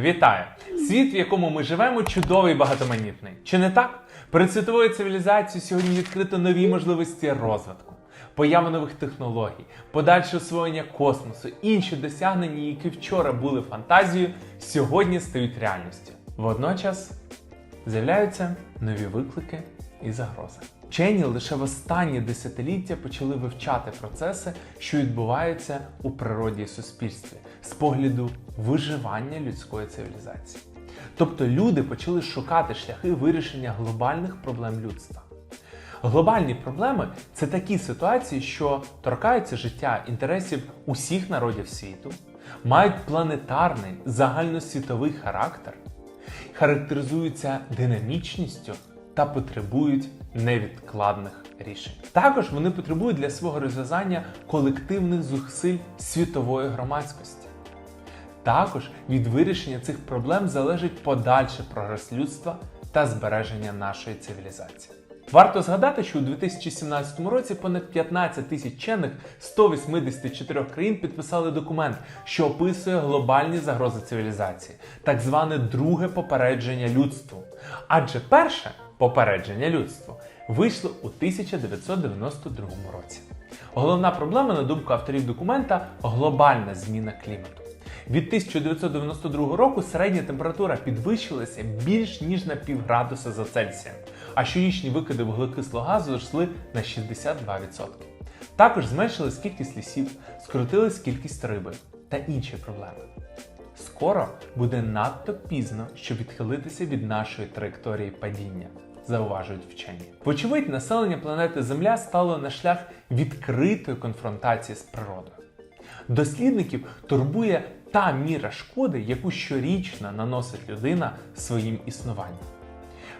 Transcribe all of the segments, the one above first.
Вітаю! Світ, в якому ми живемо, чудовий і багатоманітний. Чи не так? Перед світовою цивілізацією сьогодні відкрито нові можливості розвитку, поява нових технологій, подальше освоєння космосу, інші досягнення, які вчора були фантазією, сьогодні стають реальністю. Водночас з'являються нові виклики і загрози. Вчені лише в останні десятиліття почали вивчати процеси, що відбуваються у природі і суспільстві з погляду виживання людської цивілізації. Тобто люди почали шукати шляхи вирішення глобальних проблем людства. Глобальні проблеми це такі ситуації, що торкаються життя інтересів усіх народів світу, мають планетарний загальносвітовий характер, характеризуються динамічністю та потребують невідкладних рішень. Також вони потребують для свого розв'язання колективних зусиль світової громадськості. Також від вирішення цих проблем залежить подальший прогрес людства та збереження нашої цивілізації. Варто згадати, що у 2017 році понад 15 тисяч вчених 184 країн підписали документ, що описує глобальні загрози цивілізації, так зване друге попередження людству. Адже перше попередження людству вийшло у 1992 році. Головна проблема, на думку авторів документа, глобальна зміна клімату. Від 1992 року середня температура підвищилася більш ніж на півградуса за Цельсієм, а щорічні викиди вуглекислого газу зросли на 62%. Також зменшилась кількість лісів, скоротилась кількість риби та інші проблеми. Скоро буде надто пізно, щоб відхилитися від нашої траєкторії падіння, зауважують вчені. Вочевидь, населення планети Земля стало на шлях відкритої конфронтації з природою. Дослідників турбує та міра шкоди, яку щорічно наносить людина своїм існуванням.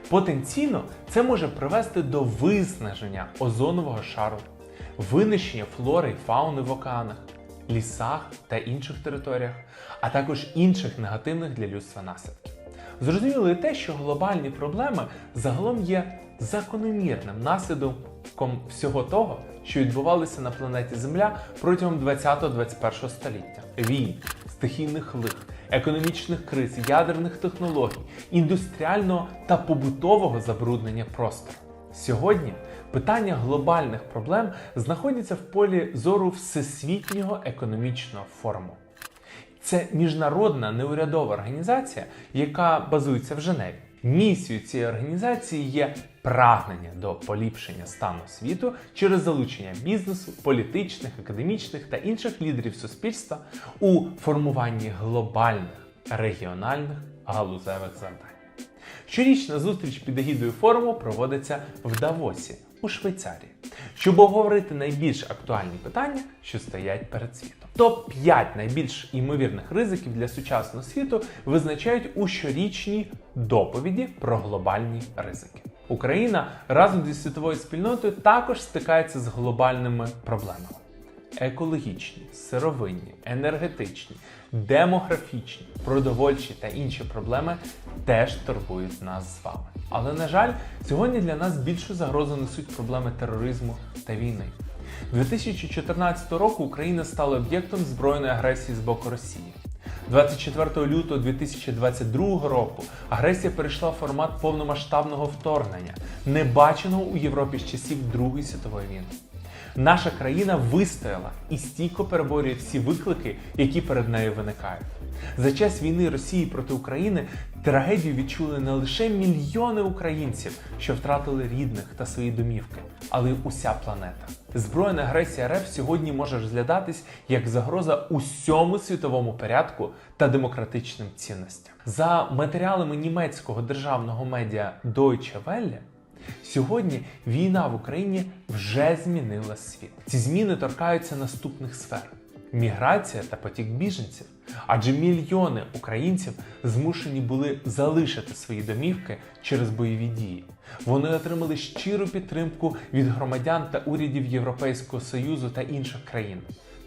Потенційно це може привести до виснаження озонового шару, винищення флори і фауни в океанах, лісах та інших територіях, а також інших негативних для людства наслідків. Зрозуміло те, що глобальні проблеми загалом є закономірним наслідком всього того, що відбувалося на планеті Земля протягом 20-21 століття: війн, стихійних лих, економічних криз, ядерних технологій, індустріального та побутового забруднення простору. Сьогодні питання глобальних проблем знаходяться в полі зору Всесвітнього економічного форуму. Це міжнародна неурядова організація, яка базується в Женеві. Місією цієї організації є прагнення до поліпшення стану світу через залучення бізнесу, політичних, академічних та інших лідерів суспільства у формуванні глобальних регіональних галузевих завдань. Щорічна зустріч під егідою форуму проводиться в Давосі у Швейцарії, щоб обговорити найбільш актуальні питання, що стоять перед світом. Топ 5 найбільш імовірних ризиків для сучасного світу визначають у щорічній доповіді про глобальні ризики. Україна разом зі світовою спільнотою також стикається з глобальними проблемами екологічні, сировинні, енергетичні, демографічні, продовольчі та інші проблеми теж турбують нас з вами. Але на жаль, сьогодні для нас більшу загрозу несуть проблеми тероризму та війни. 2014 року Україна стала об'єктом збройної агресії з боку Росії. 24 лютого 2022 року агресія перейшла в формат повномасштабного вторгнення, не баченого у Європі з часів Другої світової війни. Наша країна вистояла і стійко переборює всі виклики, які перед нею виникають. За час війни Росії проти України трагедію відчули не лише мільйони українців, що втратили рідних та свої домівки, але й уся планета. Збройна агресія РФ сьогодні може розглядатись як загроза усьому світовому порядку та демократичним цінностям. За матеріалами німецького державного медіа Deutsche Welle, Сьогодні війна в Україні вже змінила світ. Ці зміни торкаються наступних сфер: міграція та потік біженців. Адже мільйони українців змушені були залишити свої домівки через бойові дії. Вони отримали щиру підтримку від громадян та урядів Європейського Союзу та інших країн.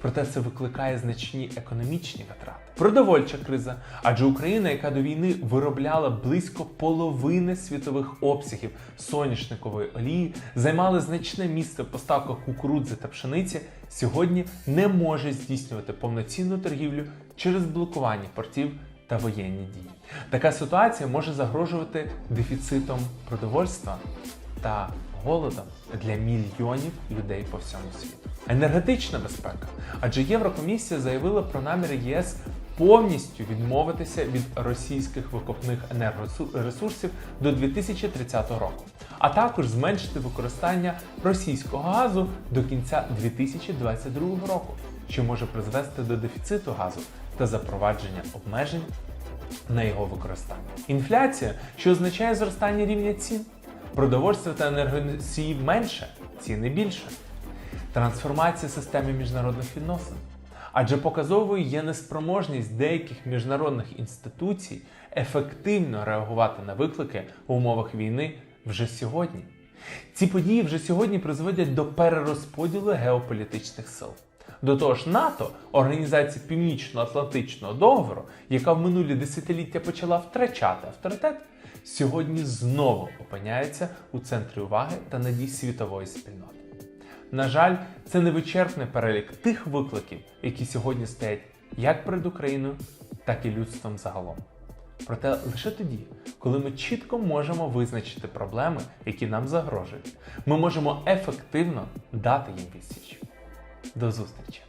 Проте це викликає значні економічні витрати. Продовольча криза, адже Україна, яка до війни виробляла близько половини світових обсягів соняшникової олії, займала значне місце в поставках кукурудзи та пшениці, сьогодні не може здійснювати повноцінну торгівлю через блокування портів та воєнні дії. Така ситуація може загрожувати дефіцитом продовольства та голодом для мільйонів людей по всьому світу. Енергетична безпека, адже Єврокомісія заявила про наміри ЄС повністю відмовитися від російських викопних енергоресурсів до 2030 року, а також зменшити використання російського газу до кінця 2022 року, що може призвести до дефіциту газу та запровадження обмежень на його використання. Інфляція, що означає зростання рівня цін, продовольства та енергоносіїв менше, ціни більше. Трансформація системи міжнародних відносин. Адже показовою є неспроможність деяких міжнародних інституцій ефективно реагувати на виклики в умовах війни вже сьогодні. Ці події вже сьогодні призводять до перерозподілу геополітичних сил. До того ж, НАТО, організація Північно-Атлантичного договору, яка в минулі десятиліття почала втрачати авторитет, сьогодні знову опиняється у центрі уваги та надій світової спільноти. На жаль, це не вичерпний перелік тих викликів, які сьогодні стоять як перед Україною, так і людством загалом. Проте лише тоді, коли ми чітко можемо визначити проблеми, які нам загрожують, ми можемо ефективно дати їм відсіч. До зустрічі!